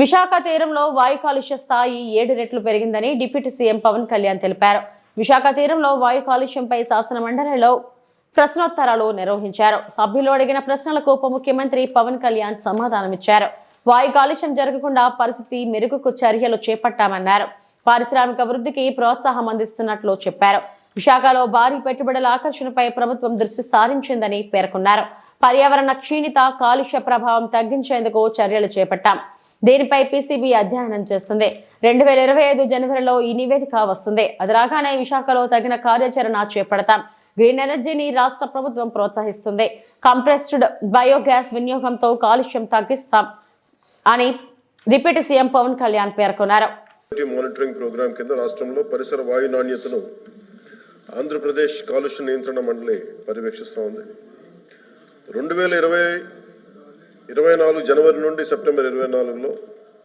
విశాఖ తీరంలో వాయు కాలుష్య స్థాయి ఏడు రెట్లు పెరిగిందని డిప్యూటీ సీఎం పవన్ కళ్యాణ్ తెలిపారు. విశాఖ తీరంలో వాయు కాలుష్యంపై శాసన మండలిలో ప్రశ్నోత్తరాలు నిర్వహించారు. సభ్యులు అడిగిన ప్రశ్నలకు ఉప ముఖ్యమంత్రి పవన్ కళ్యాణ్ సమాధానమిచ్చారు. వాయు కాలుష్యం జరగకుండా పరిస్థితి మెరుగుకు చర్యలు చేపట్టామన్నారు. పారిశ్రామిక వృద్ధికి ప్రోత్సాహం అందిస్తున్నట్లు చెప్పారు. విశాఖలో భారీ పెట్టుబడుల ఆకర్షణపై ప్రభుత్వం దృష్టి సారించిందని పేర్కొన్నారు. పర్యావరణ క్షీణిత కాలుష్య ప్రభావం తగ్గించేందుకు చర్యలు చేపట్టాం. దీనిపై పీసీబీ అధ్యయనం చేస్తుంది? రెండు వేల ఇరవై ఐదు జనవరిలో ఈ నివేదిక వస్తుంది. అది రాగానే విశాఖలో తగిన కార్యాచరణ చేపడతాం. గ్రీన్ ఎనర్జీని రాష్ట్ర ప్రభుత్వం ప్రోత్సహిస్తుంది. కంప్రెస్డ్ బయోగ్యాస్ వినియోగంతో కాలుష్యం తగ్గిస్తాం అని రిపీట్ సీఎం పవన్ కళ్యాణ్ పేర్కొన్నారు. మానిటరింగ్ ప్రోగ్రాం కింద రాష్ట్రంలో పరిసర వాయు నాణ్యతను ఆంధ్రప్రదేశ్ కాలుష్య నియంత్రణ మండలి పర్యవేక్షిస్తూ ఉంది. రెండు వేల ఇరవై ఇరవై నాలుగు జనవరి నుండి సెప్టెంబర్ ఇరవై నాలుగులో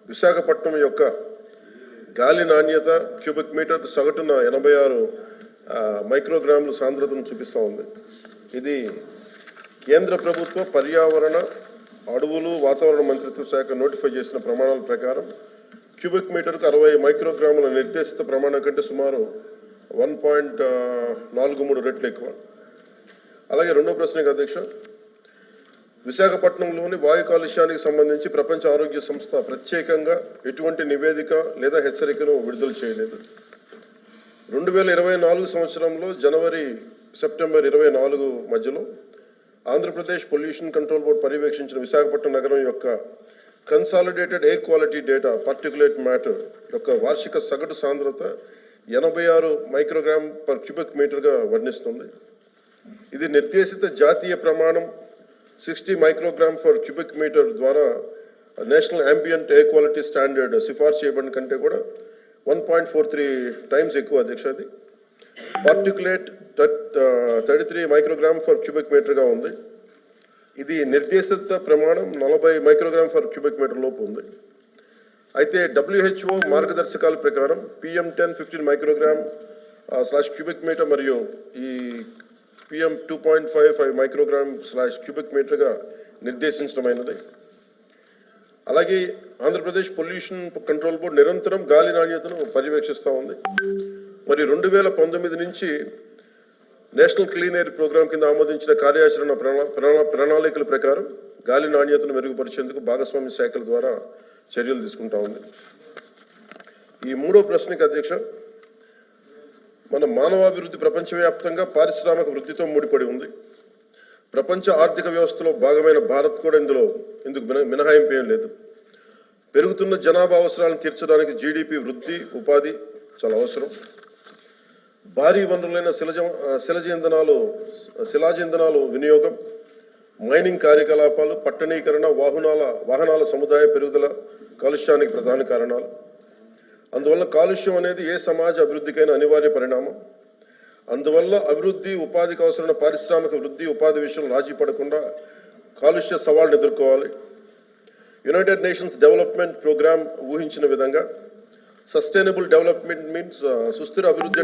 విశాఖపట్నం యొక్క గాలి నాణ్యత క్యూబిక్ మీటర్ సగటున ఎనభై ఆరు మైక్రోగ్రాముల సాంద్రతను చూపిస్తూ ఉంది. ఇది కేంద్ర ప్రభుత్వ పర్యావరణ అడవులు వాతావరణ మంత్రిత్వ శాఖ నోటిఫై చేసిన ప్రమాణాల ప్రకారం క్యూబిక్ మీటర్కు అరవై మైక్రోగ్రాముల నిర్దేశిత ప్రమాణం కంటే సుమారు వన్ పాయింట్ నాలుగు మూడు రెట్లు ఎక్కువ. అలాగే రెండో ప్రశ్నకు అధ్యక్ష విశాఖపట్నంలోని వాయు కాలుష్యానికి సంబంధించి ప్రపంచ ఆరోగ్య సంస్థ ప్రత్యేకంగా ఎటువంటి నివేదిక లేదా హెచ్చరికను విడుదల చేయలేదు. రెండు వేల ఇరవై నాలుగు సంవత్సరంలో జనవరి సెప్టెంబర్ ఇరవై నాలుగు మధ్యలో ఆంధ్రప్రదేశ్ పొల్యూషన్ కంట్రోల్ బోర్డు పర్యవేక్షించిన విశాఖపట్నం నగరం యొక్క consolidated air quality data particulate matter యొక్క వార్షిక సగటు సాంద్రత ఎనభై ఆరు మైక్రోగ్రామ్ పర్ క్యూబిక్ మీటర్గా వర్ణిస్తుంది. ఇది నిర్దేశిత జాతీయ ప్రమాణం sixty microgram per cubic metre ద్వారా national ambient air quality standard సిఫార్సు చేయబడిన కంటే కూడా one point four three times ఎక్కువ అధ్యక్ష అది. Particulate thirty three microgram per cubic మీటర్గా ఉంది. ఇది నిర్దేశిత ప్రమాణం నలభై మైక్రోగ్రామ్ ఫర్ క్యూబిక్ మీటర్ లోపు ఉంది. అయితే డబ్ల్యూహెచ్ఓ మార్గదర్శకాల ప్రకారం PM ten fifteen microgram slash cubic metre మరియు ఈ PM two point five five microgram slash cubic మీటర్గా నిర్దేశించడమైనది. అలాగే ఆంధ్రప్రదేశ్ పొల్యూషన్ కంట్రోల్ బోర్డు నిరంతరం గాలి నాణ్యతను పర్యవేక్షిస్తూ ఉంది. మరి రెండు వేల పంతొమ్మిది నుంచి నేషనల్ క్లీన్ ఎయిర్ ప్రోగ్రాం కింద ఆమోదించిన కార్యాచరణ ప్రణా ప్రణా- ప్రణాళికల ప్రకారం గాలి నాణ్యతను మెరుగుపరిచేందుకు భాగస్వామ్య శాఖల ద్వారా చర్యలు తీసుకుంటా ఉంది. ఈ మూడో ప్రశ్నకి అధ్యక్ష మన మానవాభివృద్ధి ప్రపంచవ్యాప్తంగా పారిశ్రామిక వృద్ధితో ముడిపడి ఉంది. ప్రపంచ ఆర్థిక వ్యవస్థలో భాగమైన భారత్ కూడా ఇందులో ఇందుకు మిన- మినహాయింపు ఏం లేదు. పెరుగుతున్న జనాభా అవసరాలను తీర్చడానికి జీడిపి వృద్ధి ఉపాధి చాలా అవసరం. భారీ వనరులైన శిలజ శిలజ ఇంధనాలు శిలాజ ఇంధనాలు వినియోగం మైనింగ్ కార్యకలాపాలు పట్టణీకరణ వాహనాల వాహనాల సముదాయ పెరుగుదల కాలుష్యానికి ప్రధాన కారణాలు. అందువల్ల కాలుష్యం అనేది ఏ సమాజ అభివృద్ధికైనా అనివార్య పరిణామం. అందువల్ల అభివృద్ధి ఉపాధికి అవసరమైన పారిశ్రామిక వృద్ధి ఉపాధి విషయంలో రాజీ పడకుండా కాలుష్య సవాళ్ళను ఎదుర్కోవాలి. యునైటెడ్ నేషన్స్ డెవలప్మెంట్ ప్రోగ్రామ్ ఊహించిన విధంగా సస్టైనబుల్ డెవలప్మెంట్ మీన్స్ సుస్థిర అభివృద్ధి